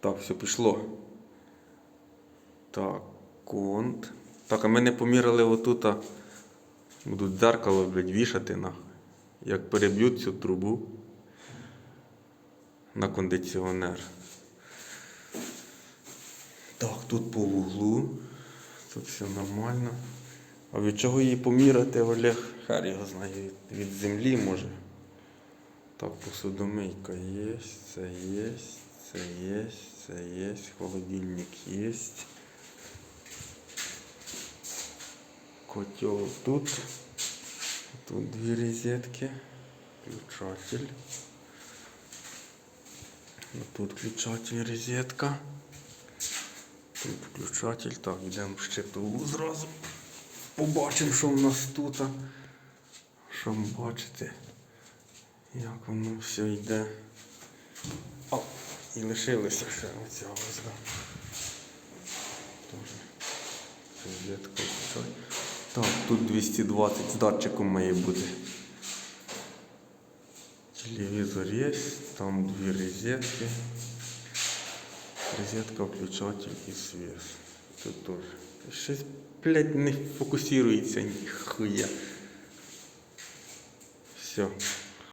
Так, все пішло. Так, конт. Так, а ми не поміряли отут. а Будуть дзеркало, блядь, вішати на. Як переб'ють цю трубу на кондиціонер. Так, тут по вуглу. Тут все нормально. А від чого її поміряти, Олег? Хар його знає. Від землі може. Так, посудомийка є, це є, це є, це є, холодильник є. Котел тут. Тут дві розетки. Включатель. Тут включатель розетка. Тут включатель. Так, йдемо в щитову зразу. Побачимо, що в нас тут. Що бачите, як воно все йде. О, і лишилося ще оцього. Так, тут 220 з датчиком має бути. Телевізор є, там дві розетки. Розетка, включатель і світ. Тут теж. Щось, блядь, не фокусується ніхуя. Все.